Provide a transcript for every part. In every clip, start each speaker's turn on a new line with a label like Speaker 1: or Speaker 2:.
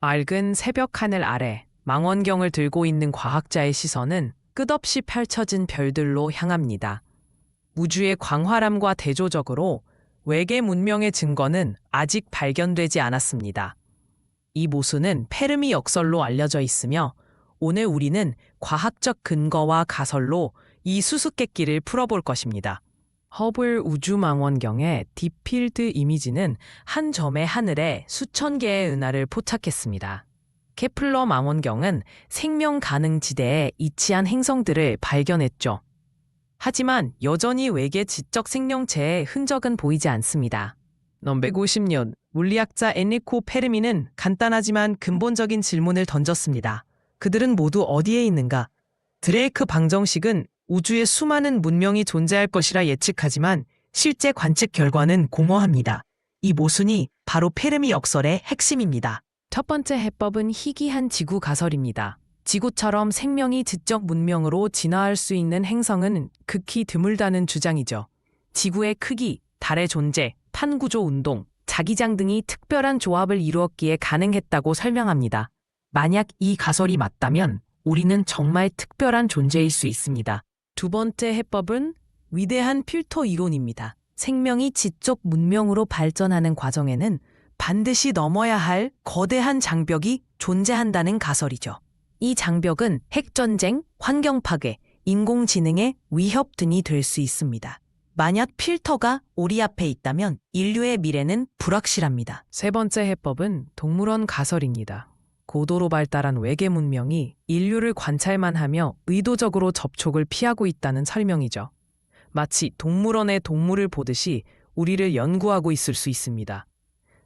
Speaker 1: 맑은 새벽 하늘 아래 망원경을 들고 있는 과학자의 시선은 끝없이 펼쳐진 별들로 향합니다. 우주의 광활함과 대조적으로 외계 문명의 증거는 아직 발견되지 않았습니다. 이 모순은 페르미 역설로 알려져 있으며 오늘 우리는 과학적 근거와 가설로 이 수수께끼를 풀어볼 것입니다. 허블 우주망원경의 딥필드 이미지는 한 점의 하늘에 수천 개의 은하를 포착했습니다. 케플러 망원경은 생명 가능 지대에 위치한 행성들을 발견했죠. 하지만 여전히 외계 지적 생명체의 흔적은 보이지 않습니다. 넘 150년 물리학자 엔리코 페르미는 간단하지만 근본적인 질문을 던졌습니다. 그들은 모두 어디에 있는가? 드레이크 방정식은 우주에 수많은 문명이 존재할 것이라 예측하지만 실제 관측 결과는 공허합니다. 이 모순이 바로 페르미 역설의 핵심입니다. 첫 번째 해법은 희귀한 지구 가설입니다. 지구처럼 생명이 지적 문명으로 진화할 수 있는 행성은 극히 드물다는 주장이죠. 지구의 크기, 달의 존재, 판구조 운동, 자기장 등이 특별한 조합을 이루었기에 가능했다고 설명합니다. 만약 이 가설이 맞다면 우리는 정말 특별한 존재일 수 있습니다. 두 번째 해법은 위대한 필터 이론입니다. 생명이 지적 문명으로 발전하는 과정에는 반드시 넘어야 할 거대한 장벽이 존재한다는 가설이죠. 이 장벽은 핵전쟁, 환경 파괴, 인공지능의 위협 등이 될 수 있습니다. 만약 필터가 우리 앞에 있다면 인류의 미래는 불확실합니다. 세 번째 해법은 동물원 가설입니다. 고도로 발달한 외계 문명이 인류를 관찰만 하며 의도적으로 접촉을 피하고 있다는 설명이죠. 마치 동물원의 동물을 보듯이 우리를 연구하고 있을 수 있습니다.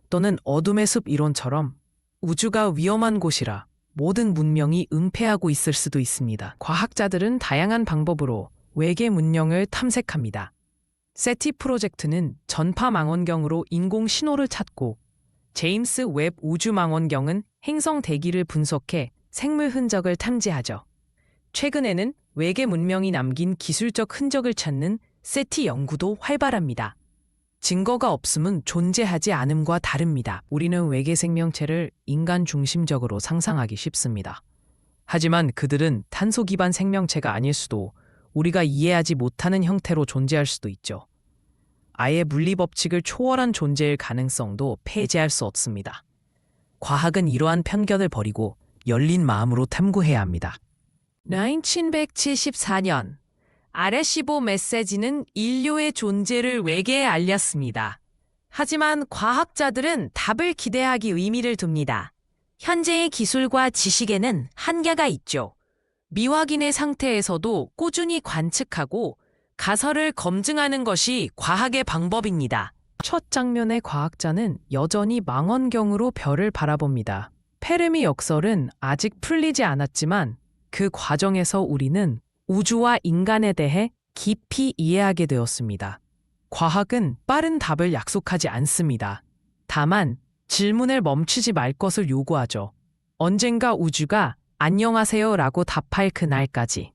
Speaker 1: 또는 어둠의 숲 이론처럼 우주가 위험한 곳이라 모든 문명이 은폐하고 있을 수도 있습니다. 과학자들은 다양한 방법으로 외계 문명을 탐색합니다. 세티 프로젝트는 전파 망원경으로 인공 신호를 찾고 제임스 웹 우주 망원경은 행성 대기를 분석해 생물 흔적을 탐지하죠. 최근에는 외계 문명이 남긴 기술적 흔적을 찾는 세티 연구도 활발합니다. 증거가 없음은 존재하지 않음과 다릅니다. 우리는 외계 생명체를 인간 중심적으로 상상하기 쉽습니다. 하지만 그들은 탄소 기반 생명체가 아닐 수도 우리가 이해하지 못하는 형태로 존재할 수도 있죠. 아예 물리 법칙을 초월한 존재일 가능성도 폐지할 수 없습니다. 과학은 이러한 편견을 버리고 열린 마음으로 탐구해야 합니다. 1974년 아레시보 메시지는 인류의 존재를 외계에 알렸습니다. 하지만 과학자들은 답을 기대하기 의미를 둡니다. 현재의 기술과 지식에는 한계가 있죠. 미확인의 상태에서도 꾸준히 관측하고 가설을 검증하는 것이 과학의 방법입니다. 첫 장면의 과학자는 여전히 망원경으로 별을 바라봅니다. 페르미 역설은 아직 풀리지 않았지만 그 과정에서 우리는 우주와 인간에 대해 깊이 이해하게 되었습니다. 과학은 빠른 답을 약속하지 않습니다. 다만 질문을 멈추지 말 것을 요구하죠. 언젠가 우주가 안녕하세요 라고 답할 그날까지.